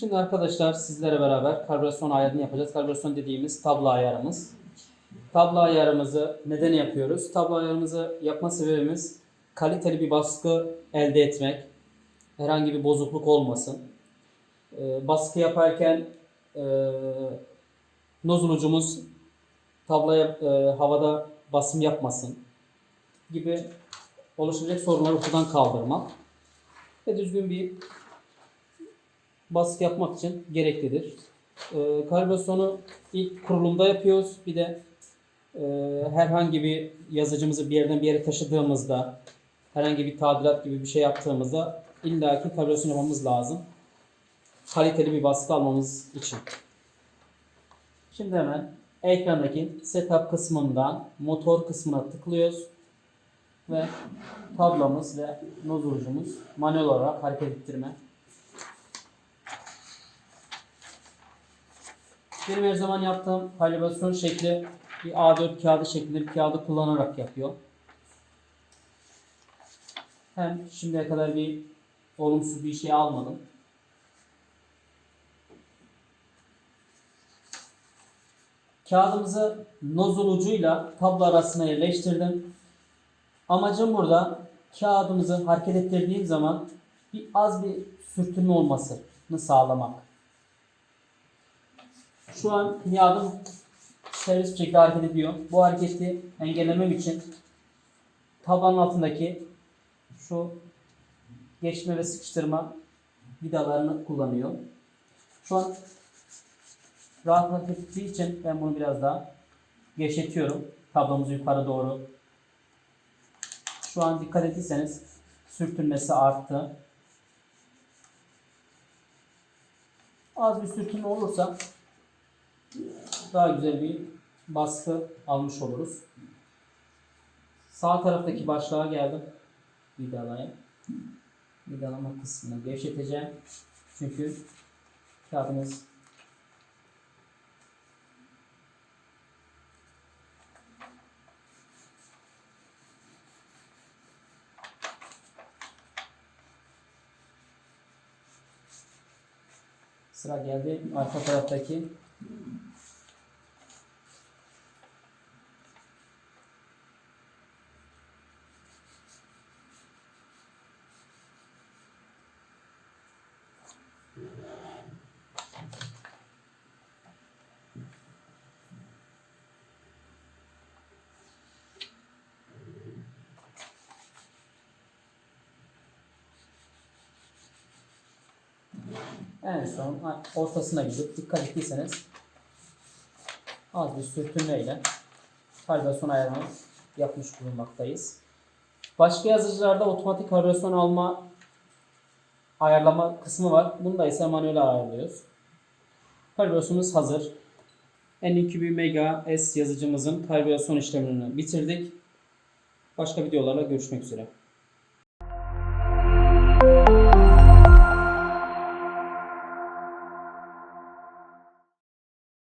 Şimdi arkadaşlar sizlere beraber karbürasyon ayarını yapacağız. Karbürasyon dediğimiz tablo ayarımız. Tablo ayarımızı neden yapıyoruz? Tablo ayarımızı yapma sebebimiz kaliteli bir baskı elde etmek. Herhangi bir bozukluk olmasın. Ee, baskı yaparken e, nozul ucumuz tabloya e, havada basım yapmasın gibi oluşacak sorunları ortadan kaldırmak ve düzgün bir baskı yapmak için gereklidir. E, kalibrasyonu ilk kurulumda yapıyoruz. Bir de e, herhangi bir yazıcımızı bir yerden bir yere taşıdığımızda herhangi bir tadilat gibi bir şey yaptığımızda illaki kalibrasyon yapmamız lazım. Kaliteli bir baskı almamız için. Şimdi hemen ekrandaki setup kısmından motor kısmına tıklıyoruz ve tablomuz ve nozul ucumuz manuel olarak hareket ettirme. Benim her zaman yaptığım kalibrasyon şekli bir A4 kağıdı şeklinde bir kağıdı kullanarak yapıyor. Hem şimdiye kadar bir olumsuz bir şey almadım. Kağıdımızı nozul ucuyla tablo arasına yerleştirdim. Amacım burada kağıdımızı hareket ettirdiğim zaman bir az bir sürtünme olmasını sağlamak. Şu an kağıdım servis bir şekilde hareket ediyor. Bu hareketi engellemem için tabanın altındaki şu geçme ve sıkıştırma vidalarını kullanıyor. Şu an rahat hareket ettiği için ben bunu biraz daha gevşetiyorum. Tablomuzu yukarı doğru. Şu an dikkat ettiyseniz sürtünmesi arttı. Az bir sürtünme olursa daha güzel bir baskı almış oluruz. Sağ taraftaki başlığa geldim. Vidalaya. Vidalama kısmını gevşeteceğim. Çünkü kağıdımız Sıra geldi arka taraftaki Hmm. En son ortasına gidip dikkat ettiyseniz az bir sürtünmeyle kalibrasyon ayarını yapmış bulunmaktayız. Başka yazıcılarda otomatik kalibrasyon alma ayarlama kısmı var. Bunda ise manuel ayarlıyoruz. Kalibrasyonumuz hazır. N2 Mega S yazıcımızın kalibrasyon işlemini bitirdik. Başka videolarla görüşmek üzere.